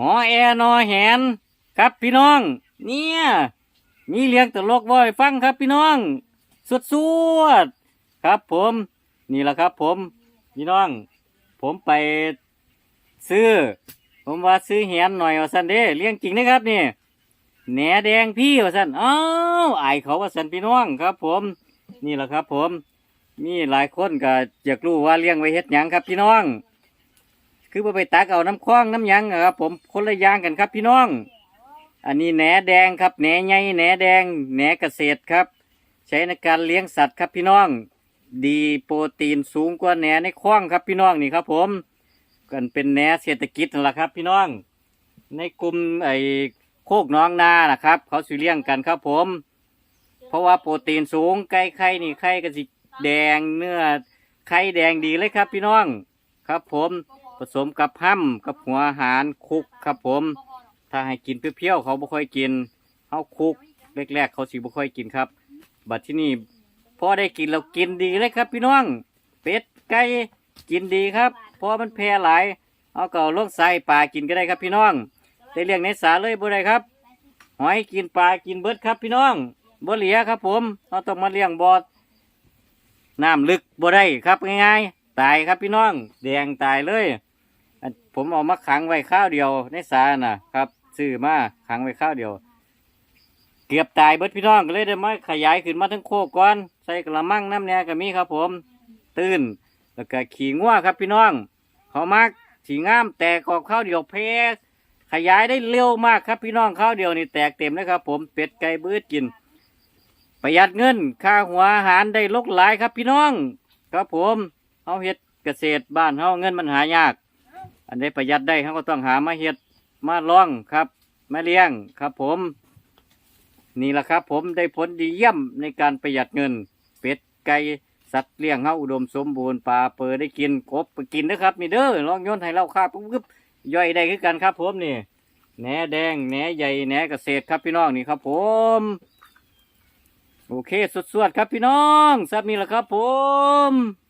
หอแอนอแหน ครับพี่น้อง เนี่ย มีเลี้ยงตลกบ่อยฟังครับพี่น้องสวดสวดๆครับผม นี่แหละครับผม พี่น้อง ผมไปซื้อ ผมว่าซื้อแหนหน่อยว่าสันเด้เลี้ยงจริงนะครับนี่แหนแดงพี่ว่าสันอ้าวอเขาว่าสันพี่น้องครับ ผม นี่แหละครับ ผม มีหลายคนก็อยากรู้ว่าเลี้ยงไว้เฮ็ดหยังครับพี่น้อง คือบ่ไปตักเอาน้ำคล้องน้ำยังครับผมคนละอย่างกันครับพี่น้อง อันนี้แหนแดงครับแหนใหญ่แหนแดงแหนเกษตรครับ ใช้ในการเลี้ยงสัตว์ครับพี่น้อง ดีโปรตีนสูงกว่าแหนในคล้องครับพี่น้องนี่ครับ ผมกันเป็นแหนเศรษฐกิจนั่นแหละครับ พี่น้อง ในกลุ่มไอ้โคกน้องนานะครับ เขาสิเลี้ยงกันครับผม เพราะว่าโปรตีนสูงไก่ไข่นี่ไข่ก็สิแดงเนื้อไข่แดงดีเลยครับ พี่น้องครับผม สมกับห้ำกับหัวอาหารคุกครับผม ถ้าให้กินเปรี้ยวๆเขาบ่ค่อยกินเขาคุกแรกๆ เขาสิบ่ค่อยกินครับ บัดที่นี่พอได้กินเรากินดีเลยครับ พี่น้อง เป็ดไก่กินดีครับเพราะมันแพร่หลายเอาเก่าลงใส่ปลากินก็ได้ครับพี่น้องได้เลี้ยงในสาเลยบ่ได้ครับ หอยกินปลากินเบิดครับ พี่น้องบ่เหลียครับ ผมเราต้องมาเลี้ยงบอดน้ำลึกบ่ได้ครับง่ายๆตายครับพี่น้อง แดงตายเลย อันผมเอามาขังไว้ข้าวเดียวในสาน่ะครับซื้อมาขังไว้ข้าวเดียว เกือบตายเบิดพี่น้องก็เลยได้มาขยายขึ้นมาทั้งโคกก่อนใส่กระมังน้ำแหน่ก็มีครับ ผม ตื่นแล้วก็ขี่งัวครับพี่น้องเขามักสีงามแตกออกข้าวเดียวเพขยายได้เร็วมากครับพี่น้องข้าวเดียวนี่แตกเต็มเลยครับ ผมเป็ดไก่เบืดกิน ประหยัดเงินค่าหัวอาหารได้ลกหลายครับพี่น้อง ครับผมเอาเฮ็ดเกษตรบ้านเฮาเงินมันหายาก อันใดประหยัดได้เขาก็ต้องหามาเฮ็ดมาล่องครับมาเลี้ยงครับผม นี่แหละครับ ผมได้ผลดีเยี่ยมในการประหยัดเงิน เป็ดไก่สัตว์เลี้ยงเฮาอุดมสมบูรณ์ปลาเปิดได้กินกบไปกินนะครับนี่เด้อลองโยนให้เราครับปุ๊บย่อยได้คือกันครับ ผมนี่แหนแดงแหนใหญ่แหนเกษตรครับพี่น้องนี่ครับ ผมโอเคสวดๆครับพี่น้องสับนี่แหละครับ ผม